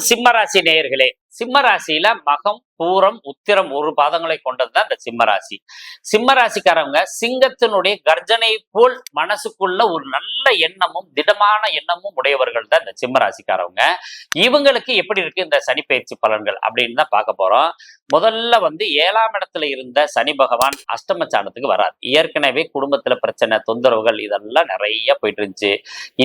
அன்பு சிம்மராசி நேயர்களே சிம்மராசியில மகம் பூரம் உத்திரம் ஒரு பாதங்களை கொண்டது தான் இந்த சிம்மராசி. சிம்மராசிக்காரவங்க சிங்கத்தினுடைய கர்ஜனை போல் மனசுக்குள்ள ஒரு நல்ல எண்ணமும் திடமான எண்ணமும் உடையவர்கள் தான் இந்த சிம்மராசிக்காரவங்க. இவங்களுக்கு எப்படி இருக்கு இந்த சனி பயிற்சி பலன்கள் அப்படின்னு தான் பார்க்க போறோம். முதல்ல வந்து ஏழாம் இடத்துல இருந்த சனி பகவான் அஷ்டமச்சானத்துக்கு வராது ஏற்கனவே குடும்பத்துல பிரச்சனை தொந்தரவுகள் இதெல்லாம் நிறைய போயிட்டு இருந்துச்சு.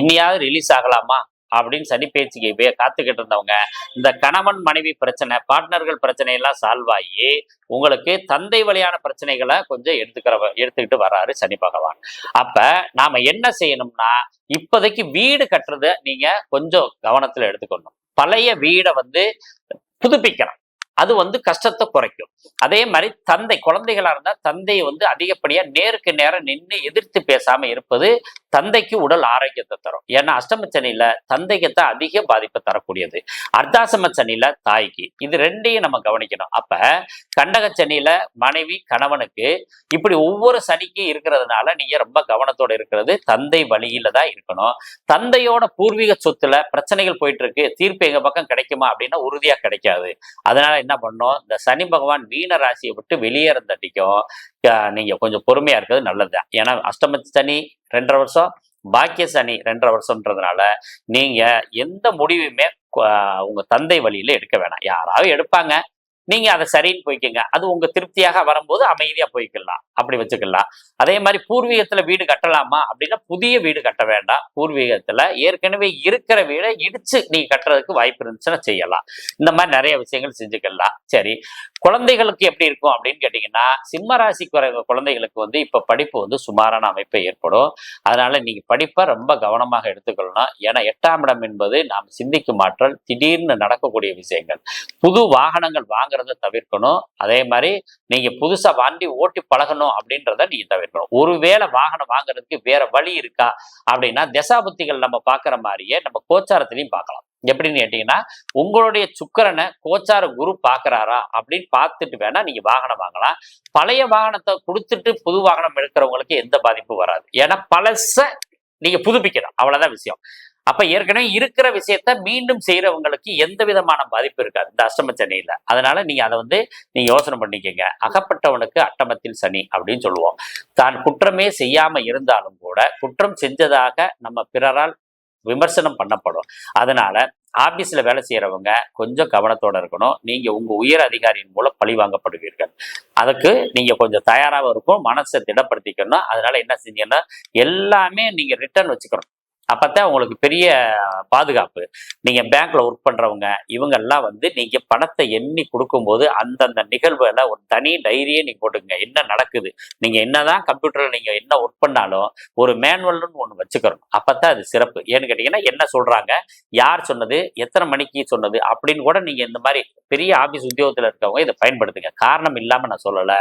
இன்னியாவது ரிலீஸ் ஆகலாமா? அப்படின்னு சனி பேச்சுக்கு காத்துக்கிட்டு இருந்தவங்க இந்த கணவன் மனைவி பிரச்சனை பார்ட்னர்கள் பிரச்சனை எல்லாம் சால்வ் ஆகி உங்களுக்கு தந்தை வழியான பிரச்சனைகளை கொஞ்சம் எடுத்துக்கிற எடுத்துக்கிட்டு வர்றாரு சனி பகவான். அப்ப நாம என்ன செய்யணும்னா இப்போதைக்கு வீடு கட்டுறத நீங்க கொஞ்சம் கவனத்துல எடுத்துக்கணும். பழைய வீடை வந்து புதுப்பிக்கணும். அது வந்து கஷ்டத்தை குறைக்கும். அதே மாதிரி தந்தை குழந்தைகளா இருந்தா தந்தையை வந்து அதிகப்படியா நேருக்கு நேரம் நின்று எதிர்த்து பேசாம இருப்பது தந்தைக்கு உடல் ஆரோக்கியத்தை தரும். ஏன்னா அஷ்டம சனியில தந்தைக்கு தான் அதிக பாதிப்பை தரக்கூடியது. அர்த்தாசம சனியில தாய்க்கு. இது ரெண்டையும் நம்ம கவனிக்கணும். அப்ப கண்டக சனியில மனைவி கணவனுக்கு இப்படி ஒவ்வொரு சனிக்கும் இருக்கிறதுனால நீங்க ரொம்ப கவனத்தோட இருக்கிறது தந்தை வழியில தான் இருக்கணும். தந்தையோட பூர்வீக சொத்துல பிரச்சனைகள் போயிட்டு இருக்கு. தீர்ப்பு எங்க பக்கம் கிடைக்குமா அப்படின்னா உறுதியா கிடைக்காது. அதனால என்ன பண்ணோம்? இந்த சனி பகவான் மீன ராசியை விட்டு வெளியேறந்தட்டிக்கும் அஹ் நீங்க கொஞ்சம் பொறுமையா இருக்கிறது நல்லது தான் ஏன்னா அஷ்டம சனி ரெண்டரை வருஷம் பாக்கிய சனி ரெண்டரை வருஷம்ன்றதுனால நீங்க எந்த முடிவுமே உங்கள் உங்க தந்தை வழியில எடுக்க வேணாம். யாராவது எடுப்பாங்க. நீங்க அதை சரின்னு போய்க்கங்க. அது உங்க திருப்தியாக வரும்போது அமைதியா போய்க்கலாம். அப்படி வச்சுக்கலாம். அதே மாதிரி பூர்வீகத்துல வீடு கட்டலாமா அப்படின்னா புதிய வீடு கட்ட வேண்டாம். பூர்வீகத்துல ஏற்கனவே இருக்கிற வீடை இடிச்சு நீங்க கட்டுறதுக்கு வாய்ப்பு இருந்துச்சுன்னா செய்யலாம். இந்த மாதிரி நிறைய விஷயங்கள் செஞ்சுக்கலாம். சரி. குழந்தைகளுக்கு எப்படி இருக்கும் அப்படின்னு கேட்டீங்கன்னா சிம்ம ராசிக்கு குழந்தைகளுக்கு வந்து இப்ப படிப்பு வந்து சுமாரான அமைப்பை ஏற்படும். அதனால நீங்க படிப்பை ரொம்ப கவனமாக எடுத்துக்கொள்ளணும். ஏன்னா எட்டாம் இடம் என்பது நாம் சிந்திக்கும் ஆற்றல் திடீர்னு நடக்கக்கூடிய விஷயங்கள். புது வாகனங்கள் வாங்க வாங்குறத தவிர்க்கணும். அதே மாதிரி நீங்க புதுசா வண்டி ஓட்டி பழகணும் அப்படின்றத நீங்க தவிர்க்கணும். ஒருவேளை வாகனம் வாங்குறதுக்கு வேற வழி இருக்கா அப்படின்னா தசாபுத்திகள் நம்ம பார்க்குற மாதிரியே நம்ம கோச்சாரத்திலையும் பார்க்கலாம் எப்படின்னு கேட்டீங்கன்னா உங்களுடைய சுக்கரனை கோச்சார குரு பாக்குறாரா அப்படின்னு பார்த்துட்டு வேணா நீங்க வாகனம் வாங்கலாம். பழைய வாகனத்தை கொடுத்துட்டு புது வாகனம் எடுக்கிறவங்களுக்கு எந்த பாதிப்பும் வராது. ஏன்னா பழச நீங்க புதுப்பிக்கணும். அவ்வளவுதான் விஷயம். அப்ப ஏற்கனவே இருக்கிற விஷயத்த மீண்டும் செய்யறவங்களுக்கு எந்த விதமான பாதிப்பு இருக்காது. இந்த அஷ்டம சனியில. அதனால நீங்க அதை வந்து நீங்க யோசனை பண்ணிக்கங்க. அகப்பட்டவனுக்கு அட்டமத்தில் சனி அப்படின்னு சொல்லுவோம். தான் குற்றமே செய்யாம இருந்தாலும் கூட குற்றம் செஞ்சதாக நம்ம பிறரால் விமர்சனம் பண்ணப்படும். அதனால ஆபீஸ்ல வேலை செய்யறவங்க கொஞ்சம் கவனத்தோட இருக்கணும். நீங்க உங்க உயர் அதிகாரியின் மூலம் பழி வாங்கப்படுவீர்கள். அதுக்கு நீங்க கொஞ்சம் தயாராக இருக்கும் மனசை திடப்படுத்திக்கணும். அதனால என்ன செஞ்சீங்கன்னா எல்லாமே நீங்க ரிட்டர்ன் வச்சுக்கணும். அப்பதான் உங்களுக்கு பெரிய பாதுகாப்பு. நீங்க பேங்க்ல ஒர்க் பண்றவங்க இவங்க எல்லாம் வந்து நீங்க பணத்தை எண்ணி கொடுக்கும்போது அந்தந்த நிகழ்வுல ஒரு தனி டைரியே நீங்க போட்டுக்கங்க. என்ன நடக்குது? நீங்க என்னதான் கம்ப்யூட்டர்ல நீங்க என்ன ஒர்க் பண்ணாலும் ஒரு மேனுவல்னு ஒன்று வச்சுக்கணும். அப்பதான் அது சிறப்பு. ஏன்னு கேட்டீங்கன்னா என்ன சொல்றாங்க? யார் சொன்னது? எத்தனை மணிக்கு சொன்னது? அப்படின்னு கூட நீங்க இந்த மாதிரி பெரிய ஆபீஸ் உத்தியோகத்தில் இருக்கவங்க இதை பயன்படுத்துங்க. காரணம் இல்லாம நான் சொல்லலை.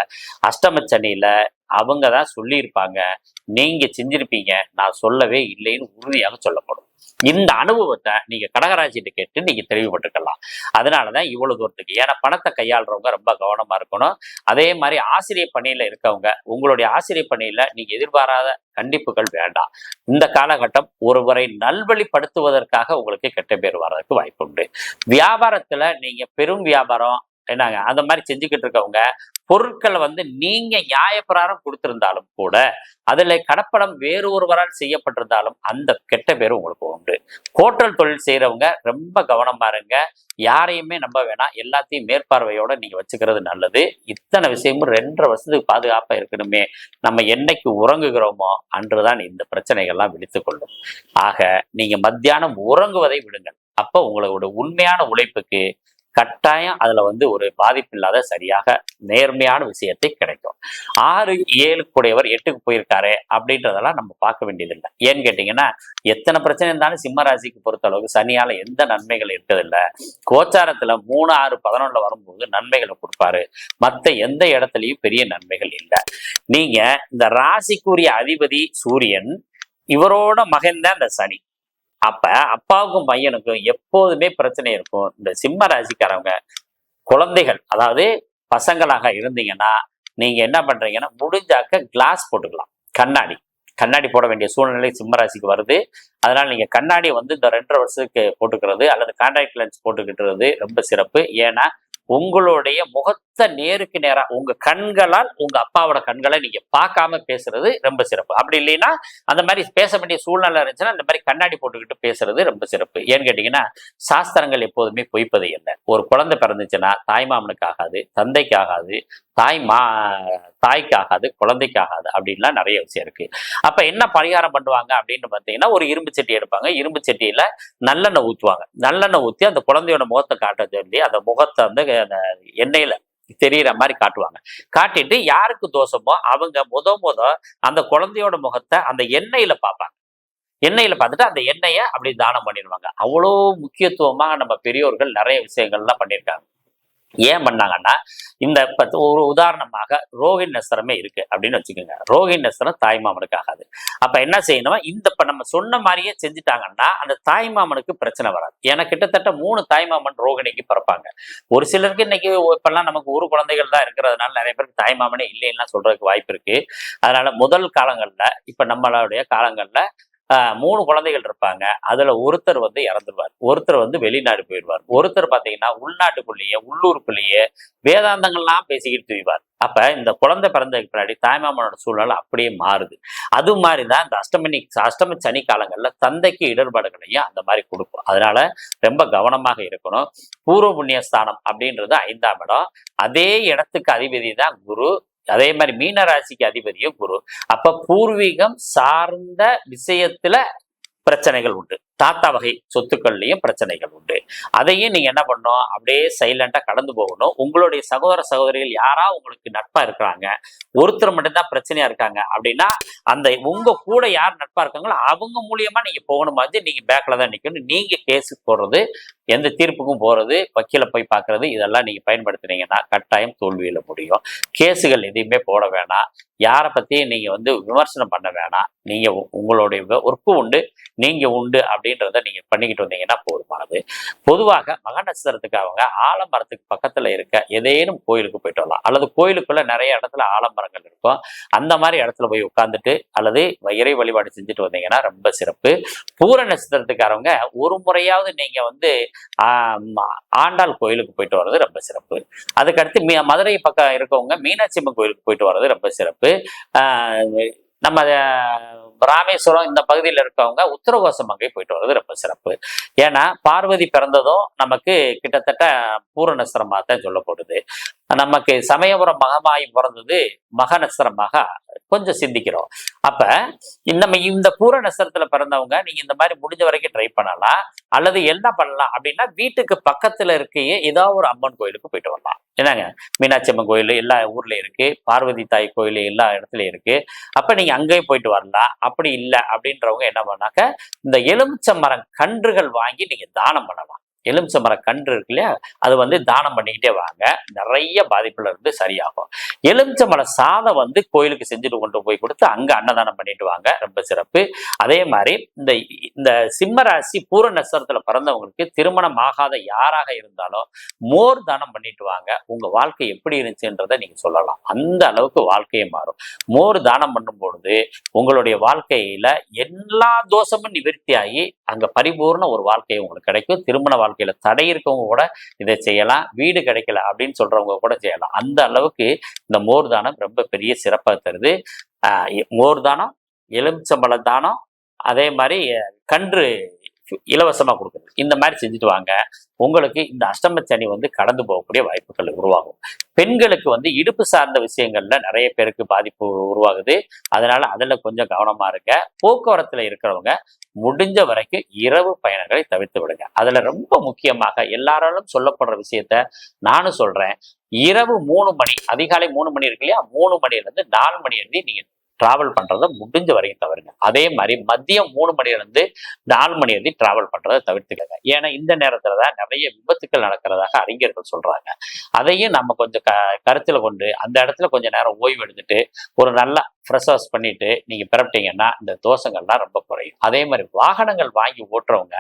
அஷ்டம சனியில் அவங்க தான் சொல்லியிருப்பாங்க. நீங்க செஞ்சிருப்பீங்க. நான் சொல்லவே இல்லைன்னு உறுதியாக சொல்லப்படும். இந்த அனுபவத்தை நீங்க கடகராசிட்டு கேட்டு நீங்க தெளிவுபட்டுக்கலாம். அதனாலதான் இவ்வளவு தூரத்துக்கு. ஏன்னா பணத்தை கையாளுறவங்க ரொம்ப கவனமா இருக்கணும். அதே மாதிரி ஆசிரியர் பணியில இருக்கவங்க உங்களுடைய ஆசிரியர் பணியில நீங்க எதிர்பாராத கண்டிப்புகள் வேண்டாம். இந்த காலகட்டம் ஒருவரை நல்வழிப்படுத்துவதற்காக உங்களுக்கு கெட்ட பேர் வர்றதுக்கு வாய்ப்பு உண்டு வியாபாரத்துல நீங்க பெரும் வியாபாரம் என்னங்க அந்த மாதிரி செஞ்சுக்கிட்டு இருக்கவங்க பொருட்களை வந்து நீங்க நியாயப்பிரகாரம் கொடுத்திருந்தாலும் கூட அதுல கடப்படம் வேறு ஒருவரால் செய்யப்பட்டிருந்தாலும் அந்த கெட்ட பேர் உங்களுக்கு உண்டு. ஹோட்டல் தொழில் செய்யறவங்க ரொம்ப கவனமா இருங்க. யாரையுமே நம்ப வேணாம். எல்லாத்தையும் மேற்பார்வையோட நீங்க வச்சுக்கிறது நல்லது. இத்தனை விஷயமும் ரெண்டரை வருஷத்துக்கு பாதுகாப்பா இருக்கணுமே. நம்ம என்னைக்கு உறங்குகிறோமோ அன்றுதான் இந்த பிரச்சனைகள்லாம் விழித்துக் கொள்ளும் ஆக நீங்க மத்தியானம் உறங்குவதை விடுங்கள். அப்போ உங்களோட உண்மையான உழைப்புக்கு கட்டாயம் அதுல வந்து ஒரு பாதிப்பு இல்லாத சரியாக நேர்மையான விஷயத்தை கிடைக்கும். ஆறு ஏழுக்குடையவர் எட்டுக்கு போயிருக்காரு அப்படின்றதெல்லாம் நம்ம பார்க்க வேண்டியதில்லை. ஏன்னு கேட்டீங்கன்னா எத்தனை பிரச்சனை இருந்தாலும் சிம்ம ராசிக்கு பொறுத்த அளவுக்கு சனியால எந்த நன்மைகள் இருக்கதில்லை கோச்சாரத்துல மூணு ஆறு பதினொன்னுல வரும்போது நன்மைகளை கொடுப்பாரு. மத்த எந்த இடத்துலயும் பெரிய நன்மைகள் இல்லை. நீங்க இந்த ராசிக்குரிய அதிபதி சூரியன் இவரோட மகன் தான் இந்த சனி. அப்ப அப்பாவுக்கும் பையனுக்கும் எப்போதுமே பிரச்சனை இருக்கும். இந்த சிம்ம ராசிக்காரவங்க குழந்தைகள் அதாவது பசங்களாக இருந்தீங்கன்னா நீங்க என்ன பண்றீங்கன்னா முடிஞ்சாக்க கிளாஸ் போட்டுக்கலாம். கண்ணாடி. கண்ணாடி போட வேண்டிய சூழ்நிலை சிம்மராசிக்கு வருது. அதனால நீங்க கண்ணாடி வந்து இந்த ரெண்டரை வருஷத்துக்கு போட்டுக்கிறது அல்லது கான்டாக்ட் லென்ஸ் போட்டுக்கிட்டுறது ரொம்ப சிறப்பு. ஏன்னா உங்களுடைய முகத்தை நேருக்கு நேராக உங்க கண்களால் உங்க அப்பாவோட கண்களை நீங்க பார்க்காம பேசுறது ரொம்ப சிறப்பு. அப்படி இல்லைன்னா அந்த மாதிரி பேச வேண்டிய சூழ்நிலை இருந்துச்சுன்னா இந்த மாதிரி கண்ணாடி போட்டுக்கிட்டு பேசுறது ரொம்ப சிறப்பு. ஏன்னு கேட்டீங்கன்னா சாஸ்திரங்கள் எப்போதுமே பொய்ப்பது இல்லை ஒரு குழந்தை பிறந்துச்சுன்னா தாய்மாமனுக்கு ஆகாது தந்தைக்கு ஆகாது தாய் மா தாய்க்கு ஆகாது அப்படின்லாம் நிறைய விஷயம் இருக்கு. அப்ப என்ன பரிகாரம் பண்ணுவாங்க அப்படின்னு பார்த்தீங்கன்னா ஒரு இரும்பு சட்டி எடுப்பாங்க. இரும்பு சட்டியில நல்லெண்ணெய் ஊற்றுவாங்க நல்லெண்ணெய் ஊற்றி அந்த குழந்தையோட முகத்தை காட்ட சொல்லி அந்த முகத்தை வந்து அந்த எண்ணெயில தெரியிற மாதிரி காட்டுவாங்க. காட்டிட்டு யாருக்கு தோஷமோ அவங்க முத முத அந்த குழந்தையோட முகத்தை அந்த எண்ணெயில பார்ப்பாங்க. எண்ணெயில பார்த்துட்டு அந்த எண்ணெயை அப்படி தானம் பண்ணிடுவாங்க. அவ்வளோ முக்கியத்துவமாக நம்ம பெரியோர்கள் நிறைய விஷயங்கள்லாம் பண்ணியிருக்காங்க. ஏன் பண்ணாங்கன்னா இந்த பத்து ஒரு உதாரணமாக ரோஹின் நெசரமே இருக்கு அப்படின்னு வச்சுக்கோங்க. ரோஹின் நெசரம் தாய்மாமனுக்கு ஆகாது. அப்ப என்ன செய்யணும்? இந்த இப்ப நம்ம சொன்ன மாதிரியே செஞ்சுட்டாங்கன்னா அந்த தாய்மாமனுக்கு பிரச்சனை வராது. ஏன்னா கிட்டத்தட்ட மூணு தாய்மாமன் ரோகிணிக்கு பிறப்பாங்க. ஒரு சிலருக்கு இன்னைக்கு இப்பெல்லாம் நமக்கு ஒரு குழந்தைகள் தான் இருக்கிறதுனால நிறைய பேருக்கு தாய்மாமனே இல்லைன்னா சொல்றதுக்கு வாய்ப்பு இருக்கு. அதனால முதல் காலங்கள்ல இப்ப நம்மளுடைய காலங்கள்ல மூணு குழந்தைகள் இருப்பாங்க. அதுல ஒருத்தர் வந்து இறந்துருவார். ஒருத்தர் வந்து வெளிநாடு போயிடுவார். ஒருத்தர் பாத்தீங்கன்னா உள்நாட்டுக்குள்ளேயே உள்ளூருக்குள்ளேயே வேதாந்தங்கள்லாம் பேசிக்கிட்டு தூய்வார். அப்ப இந்த குழந்தை பிறந்ததுக்கு பின்னாடி தாய்மாமனோட சூழ்நிலை அப்படியே மாறுது. அது மாதிரிதான் இந்த அஷ்டமி அஷ்டம சனி காலங்கள்ல தந்தைக்கு இடர்பாடுகளையும் அந்த மாதிரி கொடுக்கும். அதனால ரொம்ப கவனமாக இருக்கணும். பூர்வ புண்ணிய ஸ்தானம் அப்படின்றது ஐந்தாம் இடம். அதே இடத்துக்கு அதிபதி தான் குரு. அதே மாதிரி மீன ராசிக்கு அதிபதியும் குரு. அப்ப பூர்வீகம் சார்ந்த விஷயத்துல பிரச்சனைகள் உண்டு. தாத்தா வகை சொத்துக்கள்லையும் பிரச்சனைகள் உண்டு. அதையும் நீங்க என்ன பண்ணணும்? அப்படியே சைலண்டா கடந்து போகணும். உங்களுடைய சகோதர சகோதரிகள் யாரா உங்களுக்கு நட்பா இருக்கிறாங்க? ஒருத்தர் மட்டும்தான் பிரச்சனையா இருக்காங்க. அப்படின்னா அந்த உங்க கூட யார் நட்பா இருக்காங்களோ அவங்க மூலியமா நீங்க போகணும் மாதிரி நீங்க பேக்ல தான் நிக்கணும். நீங்க கேஸு போடுறது எந்த தீர்ப்புக்கும் போறது வக்கீல போய் பார்க்கறது இதெல்லாம் நீங்க பயன்படுத்துனீங்கன்னா கட்டாயம் தோல்வியில முடியும். கேஸுகள் எதையுமே போட வேணாம். யாரை பத்தியும் நீங்க வந்து விமர்சனம் பண்ண வேணாம். நீங்க உங்களுடைய ஒர்க்கு உண்டு. நீங்க உண்டு அப்படி அப்படின்றத நீங்க பண்ணிக்கிட்டு வந்தீங்கன்னா போதுமானது. பொதுவாக மக நட்சத்திரத்துக்கு அவங்க ஆலமரத்துக்கு பக்கத்துல இருக்க ஏதேனும் கோயிலுக்கு போயிட்டு வரலாம். அல்லது கோயிலுக்குள்ள நிறைய இடத்துல ஆலமரங்கள் இருக்கும். அந்த மாதிரி இடத்துல போய் உட்காந்துட்டு அல்லது இறை வழிபாடு செஞ்சுட்டு வந்தீங்கன்னா ரொம்ப சிறப்பு. பூர நட்சத்திரத்துக்காரவங்க ஒரு முறையாவது நீங்க வந்து ஆண்டாள் கோயிலுக்கு போயிட்டு வர்றது ரொம்ப சிறப்பு. அதுக்கடுத்து மீ மதுரை பக்கம் இருக்கவங்க மீனாட்சி அம்மன் கோயிலுக்கு போயிட்டு வர்றது ரொம்ப சிறப்பு. நம்ம ராமேஸ்வரம் இந்த பகுதியில் இருக்கவங்க உத்தரகோசம் அங்கே போயிட்டு வர்றது ரொம்ப சிறப்பு. ஏன்னா பார்வதி பிறந்ததும் நமக்கு கிட்டத்தட்ட பூரணஸ்திரமாக தான் சொல்லப்படுது. நமக்கு சமயபுரம் மகமாயி பிறந்தது மக கொஞ்சம் சிந்திக்கிறோம். அப்ப நம்ம இந்த பூர பிறந்தவங்க நீங்க இந்த மாதிரி முடிஞ்ச வரைக்கும் ட்ரை பண்ணலாம். அல்லது என்ன பண்ணலாம் அப்படின்னா வீட்டுக்கு பக்கத்துல இருக்கையே ஏதாவது ஒரு அம்மன் கோயிலுக்கு போயிட்டு வரலாம். என்னங்க? மீனாட்சி அம்மன் கோயில் எல்லா ஊர்லயும் இருக்கு. பார்வதி தாய் கோயில் எல்லா இடத்துலயும் இருக்கு. அப்ப நீங்க அங்கேயும் போயிட்டு வரலாம். அப்படி இல்லை அப்படின்றவங்க என்ன பண்ணாக்க இந்த எலுமிச்சை மரம் கன்றுகள் வாங்கி நீங்க தானம் பண்ணலாம். எலுமிச்சை மரம் கன்று இருக்கு இல்லையா? அது வந்து தானம் பண்ணிக்கிட்டே வாங்க. நிறைய பாதிப்புல இருந்து சரியாகும். எலுமிச்சை மர சாதம் வந்து கோயிலுக்கு செஞ்சுட்டு கொண்டு போய் கொடுத்து அங்க அன்னதானம் பண்ணிட்டு வாங்க. ரொம்ப சிறப்பு. அதே மாதிரி இந்த இந்த சிம்ம ராசி பூர நட்சத்திரத்துல பிறந்தவங்களுக்கு திருமணம் ஆகாத யாராக இருந்தாலும் மோர் தானம் பண்ணிட்டு வாங்க. உங்க வாழ்க்கை எப்படி இருந்துச்சுன்றதை நீங்க சொல்லலாம். அந்த அளவுக்கு வாழ்க்கையே மாறும். மோர் தானம் பண்ணும் பொழுது உங்களுடைய வாழ்க்கையில எல்லா தோஷமும் நிவர்த்தி ஆகி அங்க பரிபூர்ண ஒரு வாழ்க்கை உங்களுக்கு கிடைக்கும். திருமண வாழ்க்கையில தடை இருக்கவங்க கூட இதை செய்யலாம். வீடு கிடைக்கல அப்படின்னு சொல்றவங்க கூட செய்யலாம். அந்த அளவுக்கு இந்த மோர் தானம் ரொம்ப பெரிய சிறப்பாக தருது. மோர் தானம் எலுமிச்சம்பழ தானம் அதே மாதிரி கன்று இலவசமா கொடுக்குறது. இந்த மாதிரி செஞ்சுட்டு வாங்க. உங்களுக்கு இந்த அஷ்டம சனி வந்து கடந்து போகக்கூடிய வாய்ப்புகள் உருவாகும். பெண்களுக்கு வந்து இடுப்பு சார்ந்த விஷயங்கள்ல நிறைய பேருக்கு பாதிப்பு உருவாகுது. அதனால அதில் கொஞ்சம் கவனமா இருங்க. போக்குவரத்தில் இருக்கிறவங்க முடிஞ்ச வரைக்கும் இரவு பயணங்களை தவிர்த்து விடுங்க. அதுல ரொம்ப முக்கியமாக எல்லாராலும் சொல்லப்படுற விஷயத்த நானும் சொல்றேன். இரவு மூணு மணி அதிகாலை மூணு மணி இருக்கு இல்லையா? மூணு மணிலேருந்து நாலு மணி வரைக்கும் நீங்க டிராவல் பண்றதை முடிஞ்ச வரைக்கும் தவறுங்க. அதே மாதிரி மதியம் மூணு மணில நாலு மணி வரைக்கும் டிராவல் பண்றதை தவிர்த்துக்கங்க. ஏன்னா இந்த நேரத்துல தான் நிறைய விபத்துக்கள் நடக்கிறதாக அறிஞர்கள் சொல்றாங்க. அதையும் நம்ம கொஞ்சம் க கருத்தில் கொண்டு அந்த இடத்துல கொஞ்சம் நேரம் ஓய்வு எடுத்துட்டு ஒரு நல்ல ஃப்ரெஷ் வாஷ் பண்ணிட்டு நீங்க பிறப்பிட்டீங்கன்னா இந்த தோஷங்கள்லாம் ரொம்ப குறையும். அதே மாதிரி வாகனங்கள் வாங்கி ஓட்டுறவங்க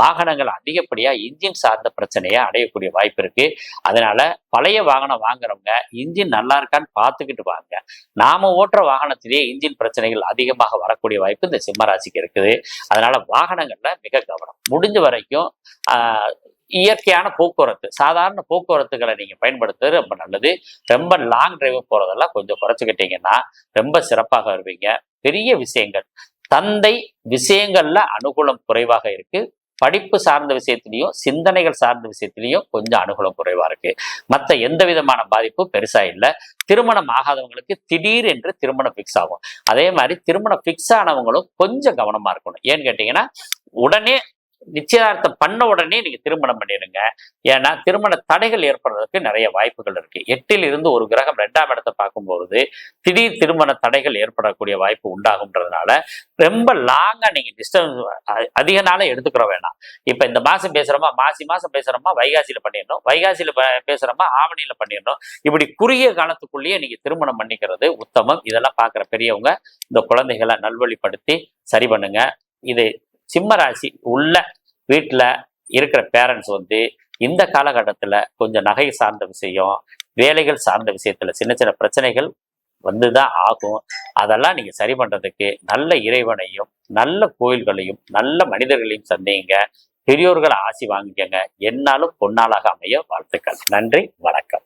வாகனங்கள் அதிகப்படியா இன்ஜின் சார்ந்த பிரச்சனையை அடையக்கூடிய வாய்ப்பு இருக்கு. அதனால பழைய வாகனம் வாங்குறவங்க இன்ஜின் நல்லா இருக்கான்னு பார்த்துக்கிட்டு வாங்க. நாம ஓட்டுற வாகனத்திலேயே வாகனத்திலேயே இன்ஜின் பிரச்சனைகள் அதிகமாக வரக்கூடிய வாய்ப்பு இந்த சிம்மராசிக்கு இருக்குது. அதனால வாகனங்கள்ல மிக கவனம். முடிஞ்ச வரைக்கும் ஆஹ், இயற்கையான போக்குவரத்து சாதாரண போக்குவரத்துகளை நீங்க பயன்படுத்துறது ரொம்ப நல்லது. ரொம்ப லாங் டிரைவ் போறதெல்லாம் கொஞ்சம் குறைச்சிக்கிட்டீங்கன்னா ரொம்ப சிறப்பாக வருவீங்க. பெரிய விஷயங்கள். தந்தை விஷயங்கள்ல அனுகூலம் குறைவாக இருக்கு. படிப்பு சார்ந்த விஷயத்திலையும் சிந்தனைகள் சார்ந்த விஷயத்திலையும் கொஞ்சம் அனுகூலம் குறைவா இருக்கு. மற்ற எந்த விதமான பாதிப்பும் பெருசா இல்லை. திருமணம் ஆகாதவங்களுக்கு திடீர் என்று திருமணம் ஃபிக்ஸ் ஆகும். அதே மாதிரி திருமணம் ஃபிக்ஸ் ஆனவங்களும் கொஞ்சம் கவனமா இருக்கணும். ஏன்னு கேட்டீங்கன்னா உடனே நிச்சயதார்த்தம் பண்ண உடனே நீங்க திருமணம் பண்ணிடுங்க ஏன்னா திருமண தடைகள் ஏற்படுறதுக்கு நிறைய வாய்ப்புகள் இருக்கு. எட்டில் இருந்து ஒரு கிரகம் ரெண்டாம் இடத்தை பார்க்கும்பொழுது திடீர் திருமண தடைகள் ஏற்படக்கூடிய வாய்ப்பு உண்டாகுன்றதுனால ரொம்ப லாங்கா நீங்க டிஸ்டன்ஸ் அதிக நாளே எடுத்துக்கிற வேணாம். இப்ப இந்த மாசம் பேசுறோமா? மாசி மாசம் பேசுறோமா? வைகாசியில பண்ணிடணும். வைகாசியில பேசுறோமா? ஆவணியில பண்ணிடணும். இப்படி குறுகிய காலத்துக்குள்ளேயே நீங்க திருமணம் பண்ணிக்கிறது உத்தமம். இதெல்லாம் பார்க்குற பெரியவங்க இந்த குழந்தைகளை நல்வழிப்படுத்தி சரி பண்ணுங்க. இது சிம்ம ராசி உள்ள வீட்டில் இருக்கிற பேரண்ட்ஸ் வந்து இந்த காலகட்டத்தில் கொஞ்சம் நகை சார்ந்த விஷயம் வேலைகள் சார்ந்த விஷயத்தில் சின்ன சின்ன பிரச்சனைகள் வந்து தான் ஆகும். அதெல்லாம் நீங்கள் சரி பண்ணுறதுக்கு நல்ல இறைவனையும் நல்ல கோயில்களையும் நல்ல மனிதர்களையும் சந்தேங்க. பெரியோர்களை ஆசி வாங்கிக்கங்க. என்னாலும் பொன்னாளாக அமைய வாழ்த்துக்கள். நன்றி வணக்கம்.